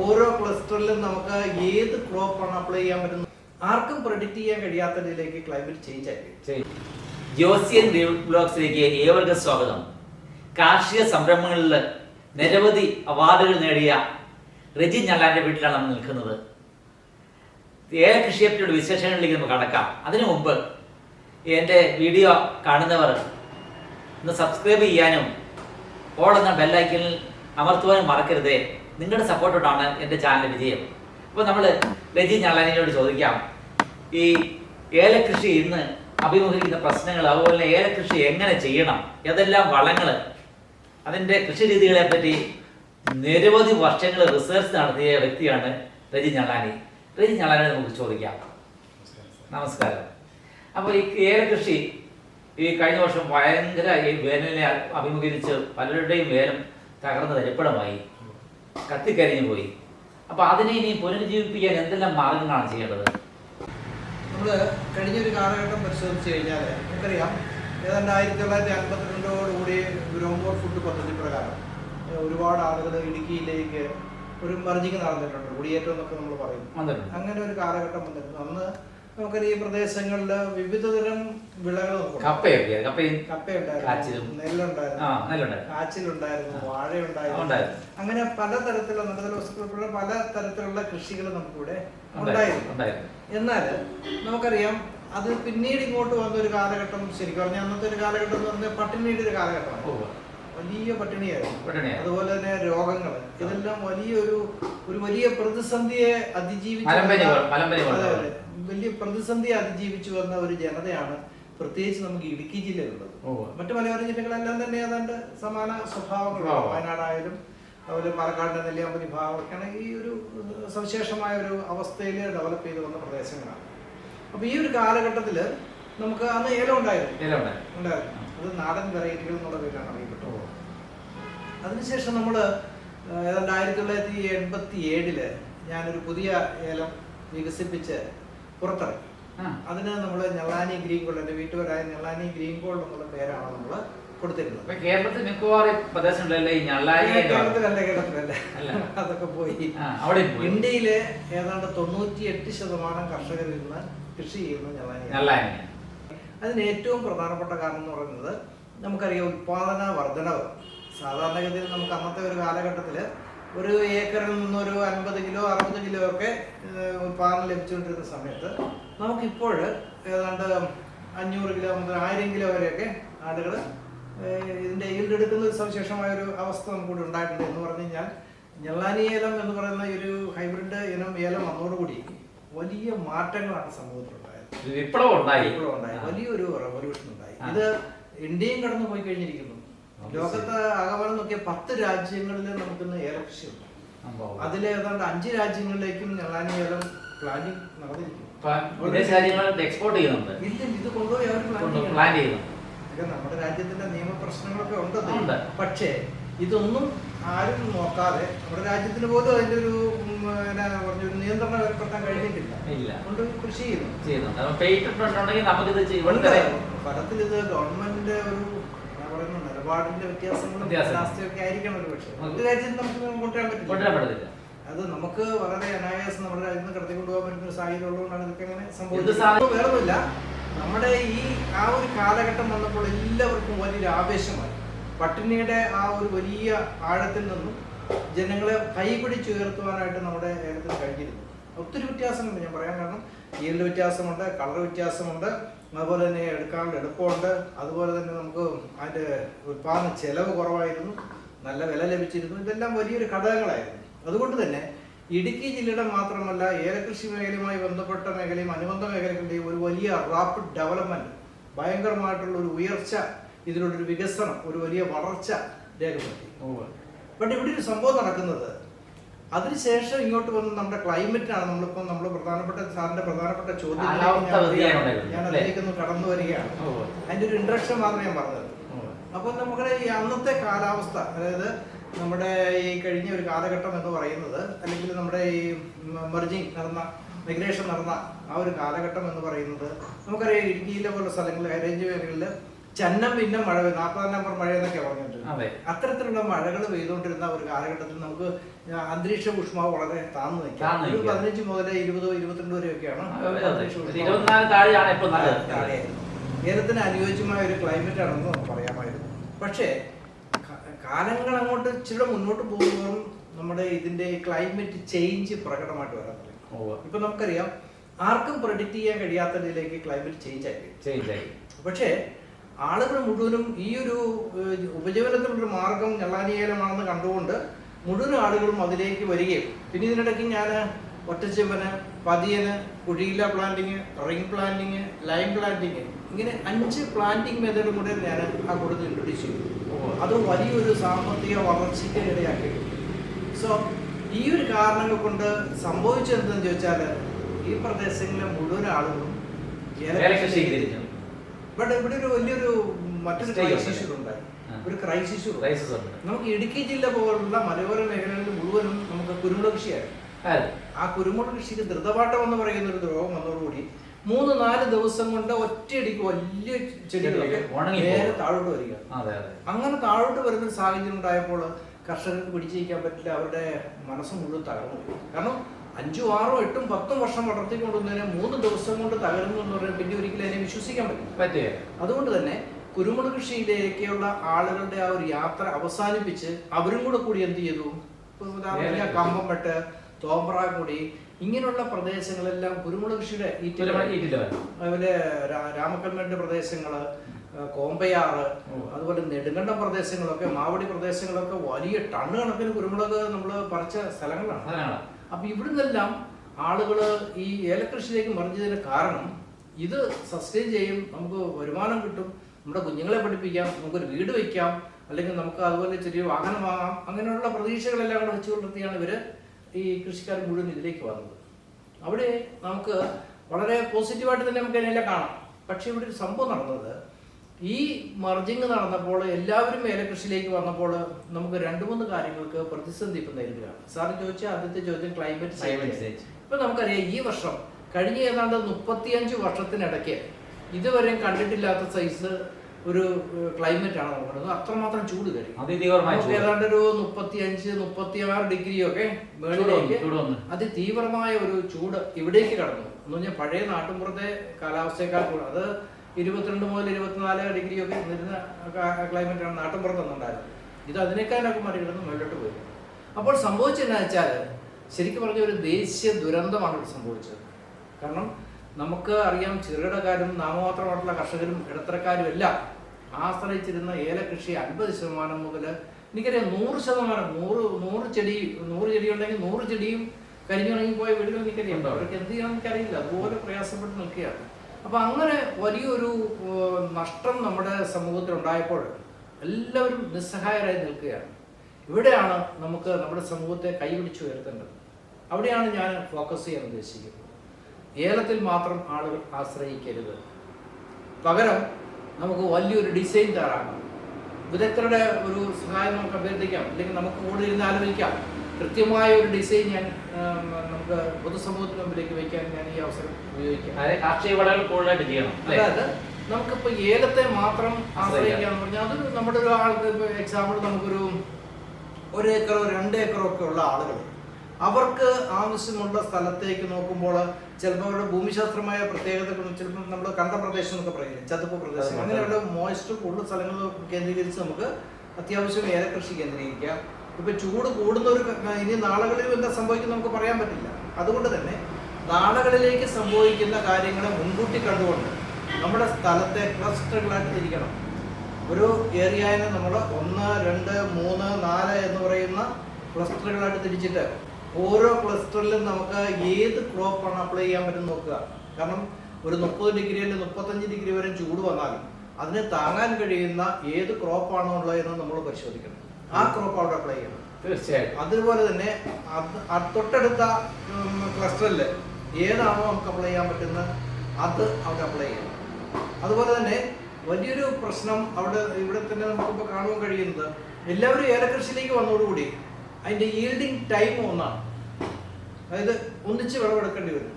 ഓരോ ക്ലസ്റ്ററിലും നമുക്ക് ഏത് ക്രോപ്പാണ് അപ്ലൈ ചെയ്യാൻ പറ്റുന്നത്? ആർക്കും പ്രഡിക്റ്റ് ചെയ്യാൻ കഴിയാത്തതിലേക്ക് ക്ലൈമറ്റ് ചേഞ്ച് ആയിരിക്കും. ജോസിയൻ ബ്ലോഗ്സിലേക്ക് ഏവർക്കും സ്വാഗതം. കാർഷിക സംരംഭങ്ങളിൽ നിരവധി അവാർഡുകൾ നേടിയ റെജി ഞല്ലാന്റെ വീട്ടിലാണ് നമ്മൾ നിൽക്കുന്നത്. ഏല കൃഷിയെപ്പറ്റിയുള്ള വിശേഷങ്ങളിലേക്ക് നമുക്ക് കടക്കാം. അതിനു മുമ്പ് എന്റെ വീഡിയോ കാണുന്നവർ ഒന്ന് സബ്സ്ക്രൈബ് ചെയ്യാനും ഓടുന്ന ബെല്ലൈക്കനിൽ അമർത്തുവാനും മറക്കരുതേ. നിങ്ങളുടെ സപ്പോർട്ടോടാണ് എന്റെ ചാനൽ വിജയം. അപ്പോൾ നമ്മൾ രജി ഞള്ളാനിയോട് ചോദിക്കാം. ഈ ഏലകൃഷി ഇന്ന് അഭിമുഖീകരിക്കുന്ന പ്രശ്നങ്ങൾ അതുപോലെ ഏലകൃഷി എങ്ങനെ ചെയ്യണം? ഏതെല്ലാം വളങ്ങൾ? അതിന്റെ കൃഷി രീതികളെ പറ്റി നിരവധി വർഷങ്ങൾ റിസർച്ച് നടത്തിയ വ്യക്തിയാണ് രജി ഞള്ളാനി രജി ഞള്ളാനെ നമുക്ക് ചോദിക്കാം. നമസ്കാരം. അപ്പോൾ ഈ ഏലകൃഷി ഈ കഴിഞ്ഞ വർഷം ഭയങ്കര ഈ വേനലിനെ അഭിമുഖീകരിച്ച് പലരുടെയും വേനം തകർന്ന് തരിപ്പണമായി കത്തിക്കരിഞ്ഞു പോയി അപ്പൊ അതിനെ ഇനി പുനരുജ്ജീവിപ്പിക്കാൻ എന്തെല്ലാം മാർഗങ്ങളാണ് ചെയ്യേണ്ടത്? നമ്മൾ കഴിഞ്ഞൊരു കാലഘട്ടം പരിശോധിച്ച് കഴിഞ്ഞാൽ നമുക്കറിയാം ഏതാണ്ട് ആയിരത്തി തൊള്ളായിരത്തി അൻപത്തിരണ്ടോടുകൂടി ഗ്രോമോർ ഫുഡ് പദ്ധതി പ്രകാരം ഒരുപാട് ആളുകൾ ഇടുക്കിയിലേക്ക് ഒരു മർജിങ് നടന്നിട്ടുണ്ട് കുടിയേറ്റം എന്നൊക്കെ നമ്മൾ പറയും. വന്നിട്ടുണ്ട്. അങ്ങനെ ഒരു കാലഘട്ടം വന്നിരുന്നു. അന്ന് നമുക്കറിയാം ഈ പ്രദേശങ്ങളിൽ വിവിധതരം വിളകൾ. കപ്പയൊക്കെ കപ്പയും കപ്പയുണ്ടായിരുന്നു. നെല്ലുണ്ടായിരുന്നു. കാച്ചിലുണ്ടായിരുന്നു. വാഴയുണ്ടായിരുന്നു. ഉണ്ടായിരുന്നു. അങ്ങനെ പലതരത്തിലുള്ള നല്ല വസ്തുക്കളുള്ള പല തരത്തിലുള്ള കൃഷികൾ നമുക്കിവിടെ ഉണ്ടായിരുന്നു. എന്നാൽ നമുക്കറിയാം അത് പിന്നീട് ഇങ്ങോട്ട് വന്ന ഒരു കാലഘട്ടം ശരിക്കും പറഞ്ഞാൽ അന്നത്തെ ഒരു കാലഘട്ടം എന്ന് പറഞ്ഞാൽ പട്ടിണിയുടെ ഒരു കാലഘട്ടമാണ്. വലിയ പട്ടിണിയായിരുന്നു. അതുപോലെ തന്നെ രോഗങ്ങൾ ഇതെല്ലാം വലിയൊരു ഒരു വലിയ പ്രതിസന്ധിയെ അതിജീവിച്ച് വലിയ പ്രതിസന്ധി അതിജീവിച്ചു വന്ന ഒരു ജനതയാണ് പ്രത്യേകിച്ച് നമുക്ക് ഇടുക്കി ജില്ലയിലുള്ളത്. മറ്റു മലയോര ജില്ലകളെല്ലാം തന്നെ ഏതാണ്ട് സമാന സ്വഭാവങ്ങളാണ് സ്വഭാവം. വയനാടായാലും അതുപോലെ പാലക്കാടിന്റെ നെല്ലിയാമ്പതി ഭാഗമൊക്കെയാണ് ഈ ഒരു സവിശേഷമായ ഒരു അവസ്ഥയിൽ ഡെവലപ്പ് ചെയ്ത് വന്ന പ്രദേശങ്ങളാണ്. അപ്പൊ ഈ ഒരു കാലഘട്ടത്തിൽ നമുക്ക് അന്ന് ഏലം ഉണ്ടായിരുന്നു. അത് നാടൻ വെറൈറ്റികൾ എന്നുള്ള പേരിലാണ് അറിയപ്പെട്ടത്. ഓ. അതിനുശേഷം നമ്മൾ ഏതാണ്ട് ആയിരത്തി തൊള്ളായിരത്തി എൺപത്തി ഏഴിൽ ഞാനൊരു പുതിയ ഏലം വികസിപ്പിച്ച് പുറത്തിറക്കി. അതിന് നമ്മൾ ഞെള്ളാനി ഗ്രീൻ ഗോൾഡ് എന്റെ വീട്ടുപേരായ ഞെള്ളാനി ഗ്രീൻ ഗോൾഡ് എന്നുള്ള പേരാണ് നമ്മൾ കൊടുത്തിരുന്നത്. കേരളത്തിൽ മിക്കവാറും കേരളത്തിലല്ല കേരളത്തിലല്ല. അതൊക്കെ പോയി. ഇന്ത്യയിലെ ഏതാണ്ട് തൊണ്ണൂറ്റി എട്ട് ശതമാനം കർഷകർ ഇന്ന് കൃഷി ചെയ്യുന്ന ഞള്ളാനി അതിന് ഏറ്റവും പ്രധാനപ്പെട്ട കാരണം എന്ന് പറയുന്നത് നമുക്കറിയാം ഉൽപാദന വർധനവ്. സാധാരണഗതിയിൽ നമുക്ക് അന്നത്തെ ഒരു കാലഘട്ടത്തിൽ ഒരു ഏക്കറിൽ നിന്നൊരു അൻപത് കിലോ അറുപത് കിലോ ഒക്കെ പാറ ഉൽപാദനം ലഭിച്ചുകൊണ്ടിരുന്ന സമയത്ത് നമുക്കിപ്പോൾ ഏതാണ്ട് അഞ്ഞൂറ് കിലോ മുതൽ ആയിരം കിലോ വരെയൊക്കെ ആളുകൾ ഇതിന്റെ ഈൽഡ് എടുക്കുന്ന ഒരു സവിശേഷമായ ഒരു അവസ്ഥ നമുക്കിവിടെ ഉണ്ടായിട്ടുണ്ട് എന്ന് പറഞ്ഞു കഴിഞ്ഞാൽ ഞെള്ളാനി ഏലം എന്ന് പറയുന്ന ഒരു ഹൈബ്രിഡ് ഇനം ഏലം വന്നതോടുകൂടി വലിയ മാറ്റങ്ങളാണ് സമൂഹത്തിലുണ്ടായത്. വിപ്ലവം ഉണ്ടായി. വിപ്ലവം ഉണ്ടായി. വലിയൊരു റവല്യൂഷൻ ഉണ്ടായി. ഇത് ഇന്ത്യയും കടന്നു പോയി കഴിഞ്ഞിരിക്കുന്നു ലോകത്ത് ആകമാനം നോക്കിയ പത്ത് രാജ്യങ്ങളിൽ നമുക്കിന്ന് ഏലകൃഷിയുണ്ട് ഉണ്ട് അതിൽ ഏതാണ്ട് അഞ്ച് രാജ്യങ്ങളിലേക്കും ഞെള്ളാനി പ്ലാനിങ് നടന്നിരിക്കും എക്സ്പോർട്ട് ചെയ്യുന്നുണ്ട് ഇല്ല ഇത് കൊണ്ടുപോയി അവർ പ്ലാൻ നമ്മുടെ രാജ്യത്തിന്റെ നിയമപ്രശ്നങ്ങളൊക്കെ പ്രശ്നങ്ങളൊക്കെ അതിൽ. പക്ഷേ ഇതൊന്നും ആരും നോക്കാതെ നമ്മുടെ രാജ്യത്തിന് പോലും അതിന്റെ ഒരു എന്നാ പറഞ്ഞ ഒരു നിയന്ത്രണം ഏർപ്പെടുത്താൻ കഴിഞ്ഞിട്ടില്ല. കൊണ്ട് കൃഷി ചെയ്യുന്നു. ഫലത്തിൽ ഇത് ഗവൺമെന്റിന്റെ ഒരു നിലപാടിന്റെ വ്യത്യാസങ്ങളും വ്യത്യാസം. രാഷ്ട്രീയമൊക്കെ ആയിരിക്കണം ഒരു പക്ഷേ. ഒരു രാജ്യത്ത് നമുക്ക് കൊണ്ടുവരാൻ പറ്റില്ല അത് നമുക്ക് വളരെ അനായാസം നമ്മുടെ രാജ്യത്ത് നിന്ന് കടത്തി കൊണ്ടുപോകാൻ പറ്റുന്ന ഒരു സാഹചര്യം ഉള്ളതുകൊണ്ടാണ് ഇതൊക്കെ അങ്ങനെ സംഭവിച്ചത്. സാധനം- വേറെ ഒന്നുമില്ല നമ്മുടെ ഈ ആ ഒരു കാലഘട്ടം വന്നപ്പോൾ എല്ലാവർക്കും വലിയൊരു ആവേശമായി. പട്ടിണിയുടെ ആ ഒരു വലിയ ആഴത്തിൽ നിന്നും ജനങ്ങളെ കൈപിടിച്ചുയർത്തുവാനായിട്ട് നമ്മുടെ കേരളത്തിൽ കഴിഞ്ഞിരുന്നു. ഒത്തിരി വ്യത്യാസങ്ങളുണ്ട്. ഞാൻ പറയാൻ കാരണം ഈൽഡ് വ്യത്യാസമുണ്ട് കളർ വ്യത്യാസമുണ്ട് അതുപോലെ തന്നെ എടുക്കാനുള്ള എളുപ്പമുണ്ട് അതുപോലെ തന്നെ നമുക്ക് അതിന്റെ ഉൽപ്പാദന ചെലവ് കുറവായിരുന്നു. നല്ല വില ലഭിച്ചിരുന്നു. ഇതെല്ലാം വലിയൊരു ഘടകങ്ങളായിരുന്നു. അതുകൊണ്ട് തന്നെ ഇടുക്കി ജില്ലയുടെ മാത്രമല്ല ഏലകൃഷി മേഖലയുമായി ബന്ധപ്പെട്ട മേഖലയും അനുബന്ധ മേഖലകളുടെയും ഒരു വലിയ റാപ്പിഡ് ഡെവലപ്മെന്റ് ഭയങ്കരമായിട്ടുള്ള ഒരു ഉയർച്ച ഇതിലൂടെ ഒരു വികസനം ഒരു വലിയ വളർച്ച രേഖപ്പെടുത്തി. ബട്ട് ഇവിടെ ഒരു സംഭവം നടക്കുന്നത്. അതിനുശേഷം ഇങ്ങോട്ട് വന്ന് നമ്മുടെ ക്ലൈമറ്റാണ് നമ്മളിപ്പോൾ നമ്മൾ പ്രധാനപ്പെട്ട സാറിന്റെ പ്രധാനപ്പെട്ട ചോദ്യം ഞാൻ വ്യതിയാനം ഞാൻ അതിലേക്ക് ഒന്ന് കടന്നു വരികയാണ്. അതിന്റെ ഒരു ഇൻട്രഡക്ഷൻ മാത്രമേ ഞാൻ പറഞ്ഞത് അപ്പൊ നമ്മുടെ ഈ അന്നത്തെ കാലാവസ്ഥ അതായത് നമ്മുടെ ഈ കഴിഞ്ഞ ഒരു കാലഘട്ടം എന്ന് പറയുന്നത് അല്ലെങ്കിൽ നമ്മുടെ ഈ മെർജിങ് നടന്ന മൈഗ്രേഷൻ നടന്ന ആ ഒരു കാലഘട്ടം എന്ന് പറയുന്നത് നമുക്കറിയാം ഇടുക്കിയിലെ പോലുള്ള സ്ഥലങ്ങളിൽ ഹൈറേഞ്ച് മേഖലകളിൽ ചന്നം പിന്നെ മഴ നാൽപ്പതാം നമ്പർ മഴ എന്നൊക്കെ പറഞ്ഞിട്ടുണ്ട്. അതെ. അത്തരത്തിലുള്ള മഴകൾ പെയ്തുകൊണ്ടിരുന്ന ഒരു കാലഘട്ടത്തിൽ നമുക്ക് അന്തരീക്ഷ ഊഷ്മാവ് വളരെ താന്നു നിൽക്കാം. ഒരു പതിനഞ്ച് മുതൽ ഇരുപതോ ഇരുപത്തിരണ്ട് വരെയൊക്കെയാണ് കേരളത്തിന് അനുയോജ്യമായ ഒരു ക്ലൈമറ്റ് ആണെന്ന് നമുക്ക് പറയാമായിരുന്നു. പക്ഷേ കാലങ്ങൾ അങ്ങോട്ട് ഇച്ചിരി മുന്നോട്ട് പോകുമ്പോഴും നമ്മുടെ ഇതിന്റെ ക്ലൈമറ്റ് ചേഞ്ച് പ്രകടമായിട്ട് വരാൻ തുടങ്ങി. ഇപ്പൊ നമുക്കറിയാം ആർക്കും പ്രഡിക്റ്റ് ചെയ്യാൻ കഴിയാത്തതിലേക്ക് ക്ലൈമറ്റ് ചേഞ്ച് ആയി ആയി. പക്ഷേ ആളുകൾ മുഴുവനും ഈ ഒരു ഏഹ്, ഉപജീവനത്തിനുള്ള മാർഗം ഞെള്ളാനിയേലമാണെന്ന് കണ്ടുകൊണ്ട് മുഴുവൻ ആളുകളും അതിലേക്ക് വരികയും. പിന്നെ ഇതിനിടയ്ക്ക് ഞാൻ ഒറ്റച്ചെവന് പതിയന് കുഴിയില planting ring planting line planting ഇങ്ങനെ അഞ്ച് പ്ലാന്റിങ് മെത്തേഡും കൂടെ ഞാൻ ആ കൂടുതൽ ഇൻട്രൊഡ്യൂസ് ചെയ്തു. അത് വലിയൊരു സാമ്പത്തിക വളർച്ചയ്ക്ക് ഇടയാക്കി. സോ ഈ ഒരു കാരണങ്ങൾ കൊണ്ട് സംഭവിച്ചെന്തെന്ന് ചോദിച്ചാൽ ഈ പ്രദേശങ്ങളിലെ മുഴുവൻ ആളുകളും ജലകൃഷി. ബട്ട് ഇവിടെ ഒരു വലിയൊരു മറ്റൊരു ക്രൈസ് ഉണ്ട്. ഉണ്ടായി ഒരു ക്രൈസിസ് ഇഷ്യൂ. നമുക്ക് ഇടുക്കി ജില്ല പോലുള്ള മലയോര മേഖലകളിൽ മുഴുവനും നമുക്ക് കുരുമുളക് കൃഷിയായിരുന്നു. ആ കുരുമുളക് കൃഷിക്ക് ധൃതപാട്ടം എന്ന് പറയുന്ന ഒരു രോഗം വന്നതോടുകൂടി മൂന്ന് നാല് ദിവസം കൊണ്ട് ഒറ്റയടിക്ക് വലിയ ചെടികളൊക്കെ. നേരെ താഴോട്ട് വരിക അങ്ങനെ താഴോട്ട് വരുന്ന ഒരു സാഹചര്യം ഉണ്ടായപ്പോൾ കർഷകർക്ക് പിടിച്ചു നിൽക്കാൻ പറ്റില്ല അവരുടെ മനസ്സ് മുഴുവൻ തകർന്നു കാരണം അഞ്ചും ആറോ എട്ടും പത്തും വർഷം വളർത്തിക്കൊണ്ടുവന്നതിനെ മൂന്ന് ദിവസം കൊണ്ട് തകരുന്നു എന്ന് പറഞ്ഞാൽ പിന്നെ ഒരിക്കലും അതിനെ വിശ്വസിക്കാൻ പറ്റില്ല. പറ്റിയ അതുകൊണ്ട് തന്നെ കുരുമുളക് കൃഷിയിലേക്കുള്ള ആളുകളുടെ ആ ഒരു യാത്ര അവസാനിപ്പിച്ച് അവരും കൂടെ കൂടി എന്ത് ചെയ്തു? കമ്പംപെട്ട് തോമ്പ്ര കൂടി ഇങ്ങനെയുള്ള പ്രദേശങ്ങളെല്ലാം കുരുമുളക് കൃഷിയുടെ അതുപോലെ രാമക്കൽമേടിന്റെ പ്രദേശങ്ങൾ കോമ്പയാറ് അതുപോലെ നെടുങ്കണ്ടം പ്രദേശങ്ങളൊക്കെ മാവടി പ്രദേശങ്ങളൊക്കെ വലിയ ടണ്ണ് കണക്കിന് കുരുമുളക് നമ്മൾ പറിച്ച സ്ഥലങ്ങളാണ്. അതാണ് അപ്പൊ ഇവിടുന്നെല്ലാം ആളുകൾ ഈ ഏലകൃഷിയിലേക്ക് മറിഞ്ഞതിന് കാരണം ഇത് സസ്റ്റെയിൻ ചെയ്യും നമുക്ക് വരുമാനം കിട്ടും നമ്മുടെ കുഞ്ഞുങ്ങളെ പഠിപ്പിക്കാം നമുക്കൊരു വീട് വയ്ക്കാം അല്ലെങ്കിൽ നമുക്ക് അതുപോലെ ചെറിയ വാഹനം വാങ്ങാം അങ്ങനെയുള്ള പ്രതീക്ഷകളെല്ലാം കൂടെ വെച്ച് പുലർത്തിയാണ് ഇവർ ഈ കൃഷിക്കാർ മുഴുവൻ ഇതിലേക്ക് വന്നത്. അവിടെ നമുക്ക് വളരെ പോസിറ്റീവായിട്ട് തന്നെ നമുക്ക് അതിനെല്ലാം കാണാം. പക്ഷെ ഇവിടെ ഒരു സംഭവം നടന്നത് ഈ മർജിങ് നടന്നപ്പോൾ എല്ലാവരും ഏലകൃഷിയിലേക്ക് വന്നപ്പോൾ നമുക്ക് രണ്ട് മൂന്ന് കാര്യങ്ങൾക്ക് പ്രതിസന്ധി ഇപ്പം നേരിടുകയാണ്. സാർ ചോദിച്ച ആദ്യത്തെ ചോദ്യം ക്ലൈമറ്റ് ചേഞ്ച്. ഇപ്പൊ നമുക്കറിയാം ഈ വർഷം കഴിഞ്ഞ ഏതാണ്ട് മുപ്പത്തിയഞ്ച് വർഷത്തിനിടയ്ക്ക് ഇതുവരെയും കണ്ടിട്ടില്ലാത്ത സൈസ് ഒരു ക്ലൈമറ്റ് ആണ് നോക്കുന്നത് അത്രമാത്രം ചൂട് കഴിഞ്ഞു ഏതാണ്ട് ഒരു മുപ്പത്തിയഞ്ച് മുപ്പത്തി ആറ് ഡിഗ്രി ഒക്കെ ചൂട് മുകളിലേക്ക് വന്നു, ചൂട് അതിതീവ്രമായ ഒരു ചൂട് ഇവിടേക്ക് കടന്നു. എന്ന് പറഞ്ഞാൽ പഴയ നാട്ടുമ്പുറത്തെ കാലാവസ്ഥയേക്കാൾ കൂടുതൽ അത് ഇരുപത്തിരണ്ട് മുതൽ ഇരുപത്തിനാല് ഡിഗ്രി ഒക്കെ വരുന്ന ക്ലൈമറ്റ് ആണ് നാട്ടുമ്പുറത്തൊന്നും പുറത്തൊന്നുണ്ടായിരുന്നത് ഇത് അതിനേക്കാളൊക്കെ മറികടന്ന് മുന്നോട്ട് പോയി. അപ്പോൾ സംഭവിച്ചതെന്നു വെച്ചാൽ ശരിക്കും പറഞ്ഞ ഒരു ദേശീയ ദുരന്തമാണ് ഇവിടെ സംഭവിച്ചത്. കാരണം നമുക്ക് അറിയാം ചെറുകിടക്കാരും നാമമാത്രമായിട്ടുള്ള കർഷകരും ഇടത്തരക്കാരും എല്ലാം ആശ്രയിച്ചിരുന്ന ഏലകൃഷി അൻപത് ശതമാനം മുതൽ എനിക്കറിയാം നൂറ് ശതമാനം നൂറ് നൂറ് ചെടി നൂറ് ചെടി ഉണ്ടെങ്കിൽ നൂറ് ചെടിയും കരിഞ്ഞുണങ്ങി പോയ വീടുകൾ എനിക്കറിയാം? അവർക്ക് എന്ത് ചെയ്യാൻ എനിക്കറിയില്ല. അതുപോലെ പ്രയാസപ്പെട്ട് നിൽക്കുകയാണ്. അപ്പൊ അങ്ങനെ വലിയൊരു നഷ്ടം നമ്മുടെ സമൂഹത്തിൽ ഉണ്ടായപ്പോൾ എല്ലാവരും നിസ്സഹായരായി നിൽക്കുകയാണ്. ഇവിടെയാണ് നമുക്ക് നമ്മുടെ സമൂഹത്തെ കൈപിടിച്ച് ഉയർത്തേണ്ടത്. അവിടെയാണ് ഞാൻ ഫോക്കസ് ചെയ്യാൻ ഉദ്ദേശിക്കുന്നത്. ഏലത്തിൽ മാത്രം ആളുകൾ ആശ്രയിക്കരുത്. പകരം നമുക്ക് വലിയൊരു ഡിസൈൻ തയ്യാറാക്കാം. വിദഗ്ധരുടെ ഒരു സഹായം നമുക്ക് അഭ്യർത്ഥിക്കാം. അല്ലെങ്കിൽ നമുക്ക് കൂടെ ഇരുന്ന് ആലോചിക്കാം. കൃത്യമായ ഒരു ഡിസൈൻ ഞാൻ നമുക്ക് പൊതുസമൂഹത്തിന് മുമ്പിലേക്ക് വയ്ക്കാൻ ഞാൻ ഈ അവസരം ഉപയോഗിക്കാം അതായത് കാർഷിക വിളകൾ കൂടുതലായിട്ട് ചെയ്യണം? അതായത് നമുക്കിപ്പോ ഏലത്തെ മാത്രം ആശ്രയിക്കാന്ന് പറഞ്ഞാൽ അത് നമ്മുടെ ഒരു ആൾക്ക് എക്സാമ്പിൾ നമുക്കൊരു ഒരു ഏക്കറോ രണ്ട് ഏക്കറോ ഒക്കെ ഉള്ള ആളുകൾ അവർക്ക് ആവശ്യമുള്ള സ്ഥലത്തേക്ക് നോക്കുമ്പോൾ ചിലപ്പോൾ അവരുടെ ഭൂമിശാസ്ത്രമായ പ്രത്യേകതകൾ ചിലപ്പോൾ നമ്മൾ കണ്ട പ്രദേശം എന്നൊക്കെ പറയുന്നത് ചതുപ്പ് പ്രദേശം. അങ്ങനെയുള്ള മോയ്സ്റ്റ് കൂടുതൽ സ്ഥലങ്ങൾ കേന്ദ്രീകരിച്ച് നമുക്ക് അത്യാവശ്യം ഏലക്കൃഷി കേന്ദ്രീകരിക്കാം ഇപ്പൊ ചൂട് കൂടുന്ന ഒരു ഇനി നാളുകളിൽ എന്താ സംഭവിക്കുന്നത് നമുക്ക് പറയാൻ പറ്റില്ല. അതുകൊണ്ട് തന്നെ നാളുകളിലേക്ക് സംഭവിക്കുന്ന കാര്യങ്ങളെ മുൻകൂട്ടി കണ്ടുകൊണ്ട് നമ്മുടെ സ്ഥലത്തെ ക്ലസ്റ്ററുകളായിട്ട് തിരിക്കണം. ഒരു ഏരിയനെ നമ്മൾ ഒന്ന് രണ്ട് മൂന്ന് നാല് എന്ന് പറയുന്ന ക്ലസ്റ്ററുകളായിട്ട് തിരിച്ചിട്ട് ഓരോ ക്ലസ്റ്ററിലും നമുക്ക് ഏത് ക്രോപ്പാണ് അപ്ലൈ ചെയ്യാൻ പറ്റും നോക്കുക. കാരണം ഒരു മുപ്പത് ഡിഗ്രി അല്ലെങ്കിൽ മുപ്പത്തഞ്ച് ഡിഗ്രി വരെ ചൂട് വന്നാലും അതിനെ താങ്ങാൻ കഴിയുന്ന ഏത് ക്രോപ്പാണോ ഉള്ളതെന്ന് നമ്മൾ പരിശോധിക്കണം. ആ ക്രോപ്പ് അവിടെ അപ്ലൈ ചെയ്യണം. തീർച്ചയായിട്ടും. അതുപോലെ തന്നെ തൊട്ടടുത്ത ക്ലസ്റ്ററിൽ ഏതാണോ നമുക്ക് അപ്ലൈ ചെയ്യാൻ പറ്റുന്നത് അത് അവിടെ അപ്ലൈ ചെയ്യണം. അതുപോലെ തന്നെ വലിയൊരു പ്രശ്നം അവിടെ ഇവിടെ തന്നെ നമുക്കിപ്പോൾ കാണുവാൻ കഴിയുന്നത് എല്ലാവരും ഏലകൃഷിയിലേക്ക് വന്നതോടുകൂടി അതിന്റെ ഈൽഡിങ് ടൈം ഒന്നാണ്. അതായത് ഒന്നിച്ച് വിളവെടുക്കേണ്ടി വരും.